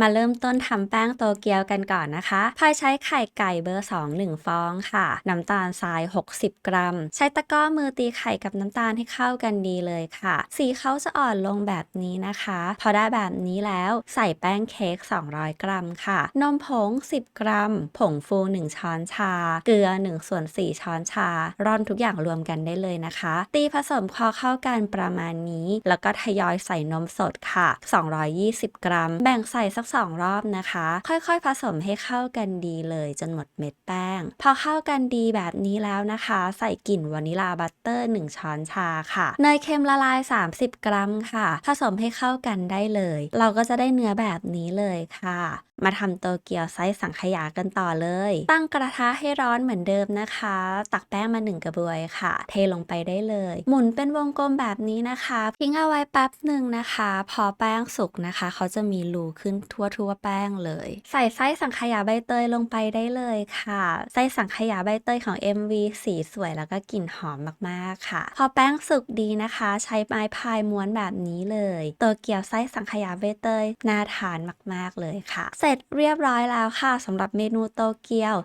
มาเริ่มต้นทำแป้งโตเกียวกันก่อนนะคะพายใช้ไข่ไก่เบอร์ 2 1 ฟองค่ะ น้ำตาลทราย 60 กรัม ใช้ตะกร้อมือตีไข่กับน้ำตาลให้เข้ากันดีเลยค่ะ สีเขาจะอ่อนลงแบบนี้นะคะ พอได้แบบนี้แล้วใส่แป้งเค้ก 200 กรัมค่ะ นมผง 10 กรัม ผงฟู 1 ช้อนชา เกลือ1ส่วน4ช้อนชา ร่อนทุกอย่างรวมกันได้เลยนะคะ ตีผสมพอเข้ากันประมาณนี้ แล้วก็ทยอยใส่นมสดค่ะ 220 กรัม แบ่งใส่สักสองรอบนะคะ ค่อยๆ ผสมให้เข้ากันดีเลยจนหมดเม็ดแป้ง พอเข้ากันดีแบบนี้แล้วนะคะ ใส่กลิ่นวานิลาบัตเตอร์ 1 ช้อนชาค่ะเนยเค็มละลาย 30 กรัมค่ะ ผสมให้เข้ากันได้เลย เราก็จะได้เนื้อแบบนี้เลยค่ะ มาทำโตเกียวไส้สังขยากันต่อเลย ตั้งกระทะให้ร้อนเหมือนเดิมนะคะ ตักแป้งมาหนึ่งกระบวยค่ะ เทลงไปได้เลย หมุนเป็นวงกลมแบบนี้นะคะทิ้งเอาไว้แป๊บหนึ่งนะคะ พอแป้งสุกนะคะ เขาจะมีรูขึ้นทั่วทั่วแป้งเลย ใส่ไส้สังขยาใบเตยลงไปได้เลยค่ะไส้สังขยาใบเตยของ MV สีสวยแล้วก็กลิ่นหอมมากๆค่ะ พอแป้งสุกดีนะคะ ใช้ไม้พายม้วนแบบนี้เลยโตเกียวไส้สังขยาใบเตยน่าทานมากๆเลยค่ะเสร็ร็จเรียบร้อยแล้วค่ะสำหรับเมนูโตเกียว